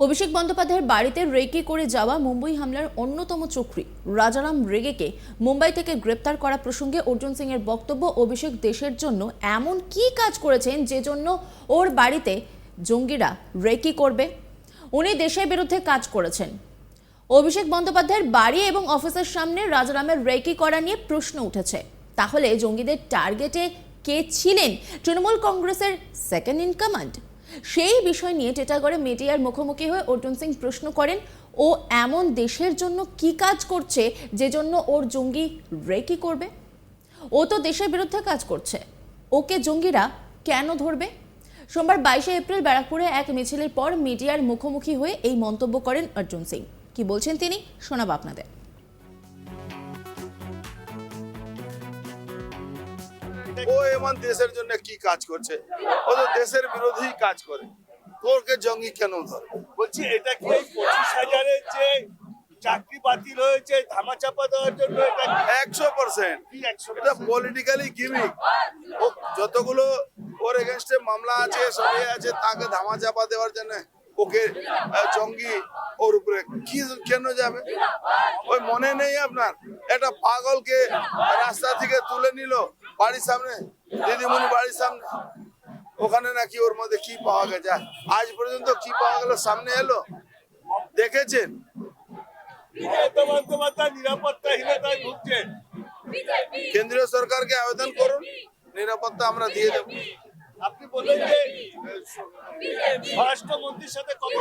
অভিষেক বন্দ্যোপাধ্যায়ের বাড়িতে রেকি করে যাওয়া মুম্বই হামলার অন্যতম চক্রী রাজারাম রেগেকে মুম্বাই থেকে গ্রেপ্তার করা প্রসঙ্গে অর্জুন সিং এর বক্তব্য, অভিষেক দেশের জন্য এমন কি কাজ করেছেন যে জন্য ওর বাড়িতে জঙ্গিরা রেকি করবে? উনি দেশের বিরুদ্ধে কাজ করেছেন। অভিষেক বন্দ্যোপাধ্যায়ের বাড়ি এবং অফিসের সামনে রাজারামের রেকি করা নিয়ে প্রশ্ন উঠেছে। তাহলে জঙ্গিদের টার্গেটে কে ছিলেন? তৃণমূল কংগ্রেসের সেকেন্ড ইন কমান্ড সেই বিষয় নিয়ে টেটাগড়ে মিডিয়ার মুখোমুখি হয়ে অর্জুন সিং প্রশ্ন করেন, ও এমন দেশের জন্য কি কাজ করছে যে জন্য ওর জঙ্গি রেকি করবে? ও তো দেশের বিরুদ্ধে কাজ করছে। ওকে জঙ্গিরা কেন ধরবে? সোমবার বাইশে এপ্রিল ব্যারাকপুরে এক মিছিলের পর মিডিয়ার মুখোমুখি হয়ে এই মন্তব্য করেন অর্জুন সিং। কি বলছেন তিনি? শোনাব আপনাদের। ও এমন দেশের জন্য কি কাজ করছে? ও তো দেশের বিরোধী কাজ করে। তোরকে জঙ্গি কেন ধরে বলছি এটা কি পঁচিশ হাজারের যে চাকরি বাতিল হয়েছে ধামাচাপা দেওয়ার জন্য এটা একশো পার্সেন্ট এটা পলিটিক্যালি গিমিক ও যতগুলো ওর এগেনস্টে মামলা আছে সবই আছে তাকে ধামাচাপা দেওয়ার জন্য ওকে জঙ্গি ওর উপরে কি কেন যাবে? ওই মনে নেই আপনার? একটা পাগলকে রাস্তা থেকে তুলে নিল বাড়ির সামনে দিদিমণি বাড়ির সামনে। ওখানে নাকি ওর মধ্যে কি পাওয়া গেছে? আজ পর্যন্ত কি পাওয়া গেল? সামনে এলো? দেখেছেন? কেন্দ্রীয় সরকারকে আবেদন করুন। নিরাপত্তা আমরা দিয়ে দেবো। আপনি বললেন যে স্বরাষ্ট্রমন্ত্রীর সাথে কথা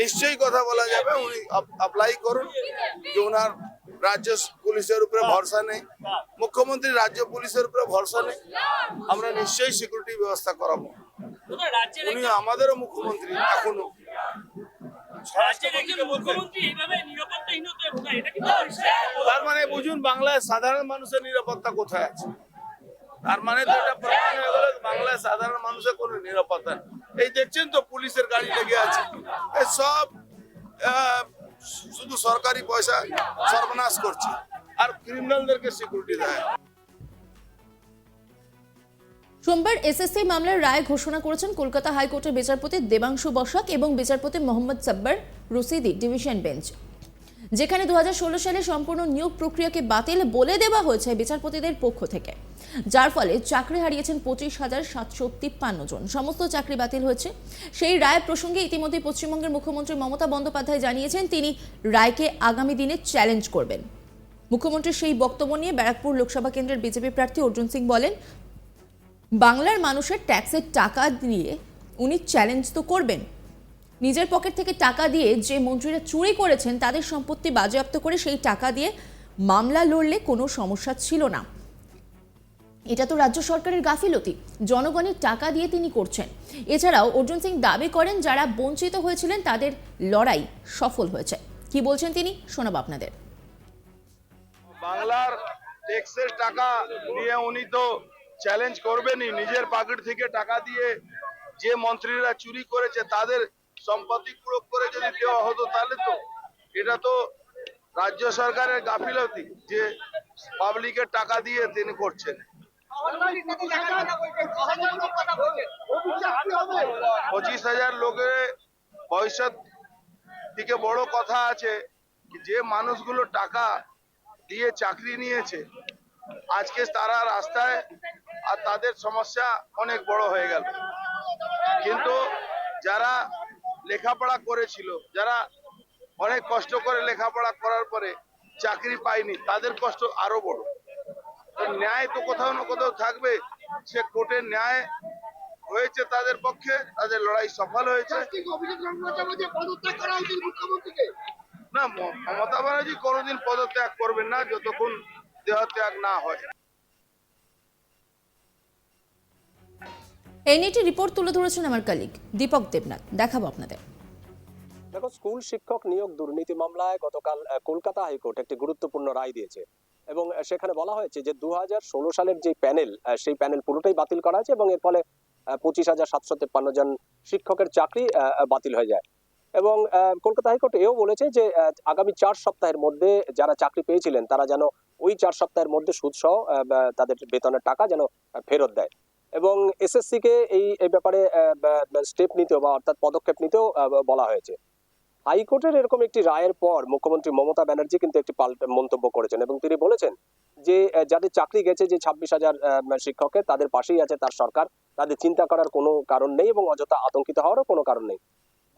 নিশ্চয়ই কথা বলা যাবে। উনি অ্যাপ্লাই করুন। যে ওনার রাজ্য পুলিশের উপরে ভরসা নেই। মুখ্যমন্ত্রী রাজ্য পুলিশের উপরে ভরসা নেই। আমরা নিশ্চয়ই সিকিউরিটি ব্যবস্থা করাবো। উনি আমাদেরও মুখ্যমন্ত্রী এখনও? তার মানে বুঝুন বাংলায় সাধারণ মানুষের নিরাপত্তা কোথায় আছে? তার মানে তো এটা প্রমাণ হয়ে গেল বাংলায় সাধারণ মানুষের কোনো নিরাপত্তা নেই। এই দেখছেন তো পুলিশের গাড়ি লেগে আছে। সব আহ, শুধু সরকারি পয়সা সর্বনাশ করছে। আর ক্রিমিনালদেরকে সিকিউরিটি দেয়। সোমবার এসএসসি মামলার রায় ঘোষণা করেছেন কলকাতা হাইকোর্টের বিচারপতি দেবাংশু বসাক এবং বিচারপতি মোহাম্মদ সাব্বার রুসিদি ডিভিশন বেঞ্চ। যেখানে দু হাজার ষোলো সালে সম্পূর্ণ নিয়োগ প্রক্রিয়াকে বাতিল বলে দেওয়া হয়েছে বিচারপতিদের পক্ষ থেকে। যার ফলে চাকরি হারিয়েছেন পঁচিশ হাজার সাতশো তিপ্পান্ন জন। সমস্ত চাকরি বাতিল হয়েছে। সেই রায় প্রসঙ্গে ইতিমধ্যে পশ্চিমবঙ্গের মুখ্যমন্ত্রী মমতা বন্দ্যোপাধ্যায় জানিয়েছেন, তিনি রায়কে আগামী দিনে চ্যালেঞ্জ করবেন। মুখ্যমন্ত্রীর সেই বক্তব্য নিয়ে ব্যারাকপুর লোকসভা কেন্দ্রের বিজেপি প্রার্থী অর্জুন সিং বলেন, বাংলার মানুষের ট্যাক্সের টাকা দিয়ে উনি চ্যালেঞ্জ তো করবেন। নিজের পকেট থেকে টাকা দিয়ে যে মন্ত্রীরা চুরি করেছেন, তাদের সম্পত্তি বাজেয়াপ্ত করে সেই টাকা দিয়ে মামলা লড়লে কোনো সমস্যা ছিল না। এটা তো রাজ্য সরকারের গাফিলতি। জনগণের টাকা দিয়ে তিনি করছেন। এছাড়াও অর্জুন সিং দাবি করেন, যারা বঞ্চিত হয়েছিলেন তাদের লড়াই সফল হয়েছে। কি বলছেন তিনি? শোনাব আপনাদের। বাংলার ট্যাক্সের টাকা দিয়ে উনি তো চ্যালেঞ্জ করবেনই। নিজের পকেট থেকে টাকা দিয়ে যে মন্ত্রীরা চুরি করেছে, তাদের সম্পত্তি প্রয়োগ করে যদি দেওয়া হতো তাহলে তো এটা তো রাজ্য সরকারের গাফিলতি যে পাবলিকের টাকা দিয়ে তিনি করছেন। পঁচিশ হাজার লোকের ভবিষ্যৎ থেকে বড় কথা আছে যে মানুষগুলো টাকা দিয়ে চাকরি নিয়েছে, আজকে তারা রাস্তায় আর তাদের সমস্যা অনেক বড় হয়ে গেল। কিন্তু যারা লেখাপড়া করেছিল যারা অনেক কষ্ট করে লেখাপড়া করার পরে চাকরি পায়নি তাদের কষ্ট আরও বড়। ন্যায় তো কোথাও না কোথাও থাকবে সে কোর্টের ন্যায় হয়েছে তাদের পক্ষে তাদের লড়াই সফল হয়েছে। না মমতা ব্যানার্জি কোনোদিন পদত্যাগ করবেন না যতক্ষণ দেহত্যাগ না হয়। এনইটি রিপোর্ট তুলে ধরেছেন আমার কালিগ দীপক দেবনাথ। দেখাবো আপনাদের। দেখো স্কুল শিক্ষক নিয়োগ দুর্নীতি মামলায় গতকাল কলকাতা হাইকোর্ট একটি গুরুত্বপূর্ণ রায় দিয়েছে। এবং সেখানে বলা হয়েছে যে দু সালের যে প্যানেল সেই প্যানেল পুরোটাই বাতিল করা হয়েছে এবং এর ফলে পঁচিশ হাজার সাতশো তেপ্পান্ন জন শিক্ষকের চাকরি বাতিল হয়ে যায়। এবং কলকাতা হাইকোর্ট এও বলেছে যে আগামী চার সপ্তাহের মধ্যে যারা চাকরি পেয়েছিলেন তারা যেন ওই চার সপ্তাহের মধ্যে সুদ সহ আহ, তাদের বেতনের টাকা যেন ফেরত দেয়। এবং এসএসসি কে এই এই ব্যাপারে স্টেপ নিতেও বা অর্থাৎ পদক্ষেপ নিতেও বলা হয়েছে। হাইকোর্টের এরকম একটি রায়ের পর মুখ্যমন্ত্রী মমতা ব্যানার্জি কিন্তু একটি মন্তব্য করেছেন এবং তিনি বলেছেন যে যাদের চাকরি গেছে যে ছাব্বিশ হাজার শিক্ষকের, তাদের পাশেই আছে তার সরকার। তাদের চিন্তা করার কোনো কারণ নেই এবং অযথা আতঙ্কিত হওয়ারও কোনো কারণ নেই।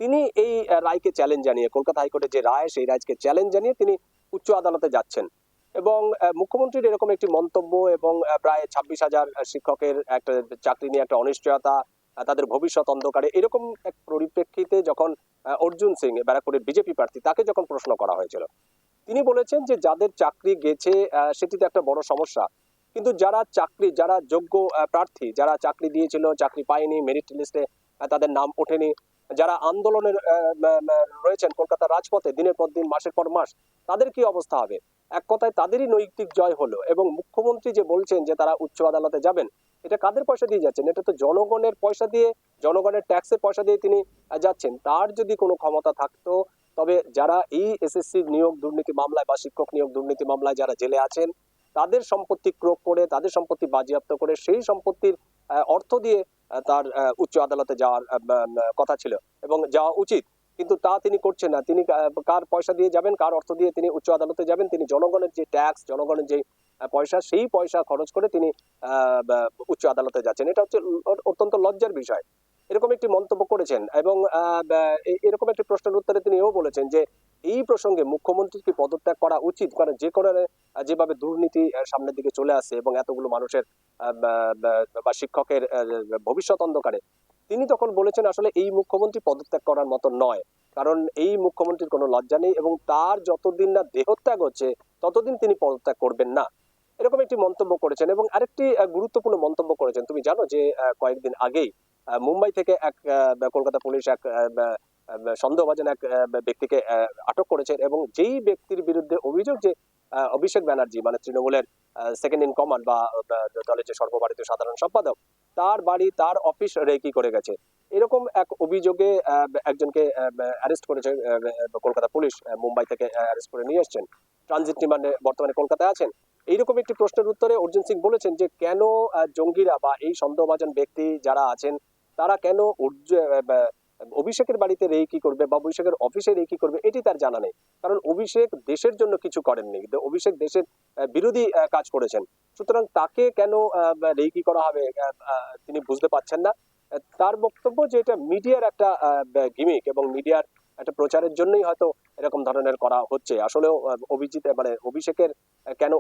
তিনি এই রায়কে চ্যালেঞ্জ জানিয়ে, কলকাতা হাইকোর্টের যে রায়, সেই রায়কে চ্যালেঞ্জ জানিয়ে তিনি উচ্চ আদালতে যাচ্ছেন। এবং মুখ্যমন্ত্রীর এরকম একটি মন্তব্য এবং প্রায় ছাব্বিশ হাজার শিক্ষকের একটা চাকরি নিয়ে একটা অনিশ্চয়তা তাদের ভবিষ্যৎ অন্ধকারে, এরকম এক পরিপ্রেক্ষিতে যখন অর্জুন সিং, ব্যারাকপুরের বিজেপি প্রার্থী, তাকে যখন প্রশ্ন করা হয়েছিল, তিনি বলেছেন যে যাদের চাকরি গেছে সেটি তো একটা বড় সমস্যা। কিন্তু যারা চাকরি, যারা যোগ্য প্রার্থী, যারা চাকরি দিয়েছিল, চাকরি পায়নি মেরিট লিস্টে তাদের নাম ওঠেনি যারা ম- রয়েছেন কলকাতার রাজপথে দিনের পর দিন, মাসের পর মাস, তাদের কি অবস্থা হবে? এক কথায় তাদেরই নৈতিক জয় হলো এবং মুখ্যমন্ত্রী যে বলছেন যে তারা উচ্চ আদালতে যাবেন, এটা কাদের পয়সা দিয়ে যাচ্ছেন? এটা তো জনগণের পয়সা দিয়ে, জনগণের ট্যাক্সের পয়সা দিয়ে তিনি যাচ্ছেন। তার যদি কোনো ক্ষমতা থাকতো, তবে যারা এই এসএসসি নিয়োগ দুর্নীতি মামলায় বা শিক্ষক নিয়োগ দুর্নীতি মামলায় যারা জেলে আছেন, তাদের সম্পত্তি ক্রোক করে, তাদের সম্পত্তি বাজেয়াপ্ত করে, সেই সম্পত্তির অর্থ দিয়ে তার উচ্চ আদালতে যাওয়ার কথা ছিল এবং যাওয়া উচিত। কিন্তু তা তিনি করছেন না। তিনি কার পয়সা দিয়ে যাবেন, কার অর্থ দিয়ে তিনি উচ্চ আদালতে যাবেন, তিনি জনগণের যে ট্যাক্স জনগণের যে পয়সা, সেই পয়সা খরচ করে তিনি উচ্চ আদালতে যাচ্ছেন। এটা হচ্ছে অত্যন্ত লজ্জার বিষয়। এরকম একটি মন্তব্য করেছেন এবং এরকম একটি প্রশ্নের উত্তরে তিনি এও বলেছেন যে এই প্রসঙ্গে মুখ্যমন্ত্রীর কি পদত্যাগ করা উচিত? কারণ যে আহ, যেভাবে দুর্নীতি সামনের দিকে চলে আসছে এবং এতগুলো মানুষের বা- শিক্ষকের ভবিষ্যৎ অন্ধকারে। তিনি তখন বলেছেন আসলে এই মুখ্যমন্ত্রী পদত্যাগ করার মতো নয়। কারণ এই মুখ্যমন্ত্রীর কোনো লজ্জা নেই এবং তার যতদিন না দেহত্যাগ হচ্ছে ততদিন তিনি পদত্যাগ করবেন না। এরকম একটি মন্তব্য করেছেন এবং আরেকটি গুরুত্বপূর্ণ মন্তব্য করেছেন। তুমি জানো যে কয়েকদিন আগেই মুম্বাই থেকে এক কলকাতা পুলিশ এক সন্দেহভাজন এক ব্যক্তিকে আটক করেছে এবং যেই ব্যক্তির বিরুদ্ধে অভিযোগ যে অভিষেক ব্যানার্জি মানে তৃণমূলের সেকেন্ড ইন কমান্ড বা দলের যে সর্বভারতীয় সাধারণ সম্পাদক, তার বাড়ি, তার অফিস রেকি করে গেছে। এরকম এক অভিযোগে একজনকে অ্যারেস্ট করেছে কলকাতা পুলিশ মুম্বাই থেকে অ্যারেস্ট করে নিয়ে এসছেন ট্রানজিট রিমান্ডে বর্তমানে কলকাতায় আছেন। এইরকম একটি প্রশ্নের উত্তরে অর্জুন সিং বলেছেন যে, কেন জঙ্গিরা বা এই সন্দেহভাজন ব্যক্তি যারা আছেন, তারা কেন অভিষেকের বাড়িতে রেকি করবে বা অভিষেকের অফিসে রেকি করবে, এটি তার জানা নেই। কারণ অভিষেক দেশের জন্য কিছু করেননি। অভিষেক দেশের বিরোধী কাজ করেছেন। সুতরাং তাকে কেন রেকি করা হবে তিনি বুঝতে পারছেন না। তার বক্তব্য যে এটা মিডিয়ার একটা গিমিক এবং মিডিয়ার একটা প্রচারের জন্যই হয়তো এরকম ধরনের করা হচ্ছে। আসলেও অভিজিৎ মানে অভিষেকের কেন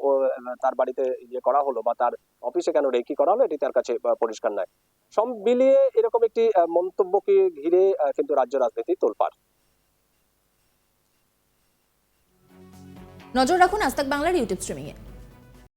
তার বাড়িতে ইয়ে করা হলো বা তার অফিসে কেন রেকি করা হলো, এটি তার কাছে পরিষ্কার নয়। সব মিলিয়ে এরকম একটি মন্তব্যকে ঘিরে কিন্তু রাজ্য রাজনীতি তোলপাড়। নজর রাখুন আজ বাংলার ইউটিউব স্ট্রিমিংয়ে।